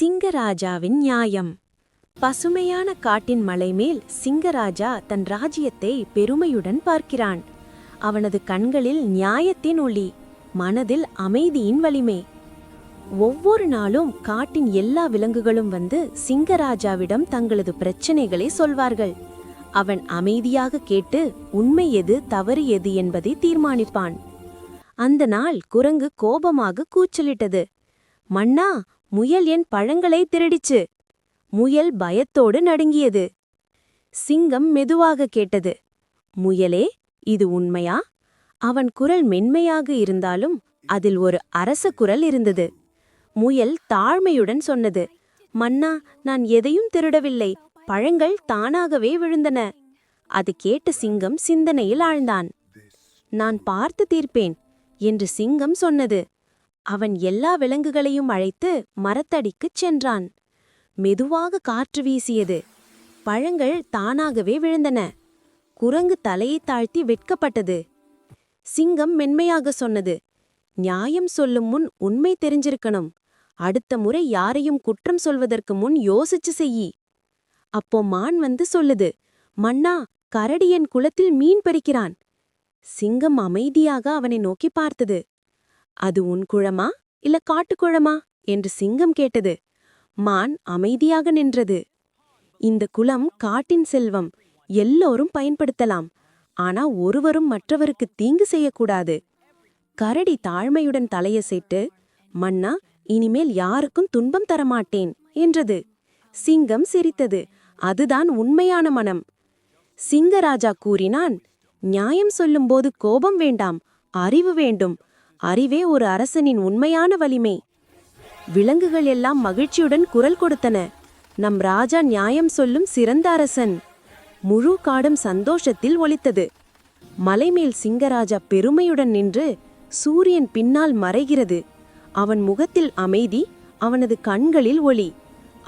சிங்கராஜாவின் நியாயம். பசுமையான காட்டின் மலைமேல் சிங்கராஜா தன் ராஜ்யத்தை பெருமையுடன் பார்க்கிறான். அவனது கண்களில் நியாயத்தின் ஒளி மனதில் அமைதியின் வலிமை. ஒவ்வொரு நாளும் காட்டின் எல்லா விலங்குகளும் வந்து சிங்கராஜாவிடம் தங்களது பிரச்சனைகளை சொல்வார்கள். அவன் அமைதியாக கேட்டு உண்மை எது தவறு எது என்பதை தீர்மானிப்பான். அந்த நாள் குரங்கு கோபமாக கூச்சலிட்டது. மன்னா முயல் என் பழங்களை திருடிச்சு. முயல் பயத்தோடு நடுங்கியது. சிங்கம் மெதுவாக கேட்டது. முயலே இது உண்மையா? அவன் குரல் மென்மையாக இருந்தாலும் அதில் ஒரு அரச குரல் இருந்தது. முயல் தாழ்மையுடன் சொன்னது. மன்னா நான் எதையும் திருடவில்லை. பழங்கள் தானாகவே விழுந்தன. அது கேட்ட சிங்கம் சிந்தனையில் ஆழ்ந்தான். நான் பார்த்து தீர்ப்பேன் என்று சிங்கம் சொன்னது. அவன் எல்லா விலங்குகளையும் அழைத்து மரத்தடிக்குச் சென்றான். மெதுவாக காற்று வீசியது. பழங்கள் தானாகவே விழுந்தன. குரங்கு தலையை தாழ்த்தி வெட்கப்பட்டது. சிங்கம் மென்மையாக சொன்னது. நியாயம் சொல்லும் முன் உண்மை தெரிஞ்சிருக்கணும். அடுத்த முறை யாரையும் குற்றம் சொல்வதற்கு முன் யோசிச்சு செய்யி. அப்போ மான் வந்து சொல்லுது. மன்னா கரடி என் குளத்தில் மீன் பறிக்கிறான். சிங்கம் அமைதியாக அவனை நோக்கி பார்த்தது. அது உன் குழமா இல்ல காட்டுக்குழமா என்று சிங்கம் கேட்டது. மான் அமைதியாக நின்றது. இந்த குளம் காட்டின் செல்வம். எல்லோரும் பயன்படுத்தலாம். ஆனா ஒருவரும் மற்றவருக்கு தீங்கு செய்யக்கூடாது. கரடி தாழ்மையுடன் தலையசைட்டு மன்னா இனிமேல் யாருக்கும் துன்பம் தரமாட்டேன் என்றது. சிங்கம் சிரித்தது. அதுதான் உண்மையான மனம். சிங்கராஜா கூறினான் நியாயம் சொல்லும்போது கோபம் வேண்டாம் அறிவு வேண்டும். அறிவே ஒரு அரசனின் உண்மையான வலிமை. விலங்குகள் எல்லாம் மகிழ்ச்சியுடன் குரல் கொடுத்தன. நம் ராஜா நியாயம் சொல்லும் சிறந்த அரசன். முழு காடும் சந்தோஷத்தில் ஒலித்தது. மலைமேல் சிங்கராஜா பெருமையுடன் நின்று சூரியன் பின்னால் மறைகிறது. அவன் முகத்தில் அமைதி அவனது கண்களில் ஒளி.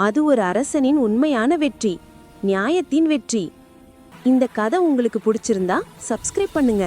அது ஒரு அரசனின் உண்மையான வெற்றி நியாயத்தின் வெற்றி. இந்த கதை உங்களுக்கு பிடிச்சிருந்தா சப்ஸ்கிரைப் பண்ணுங்க.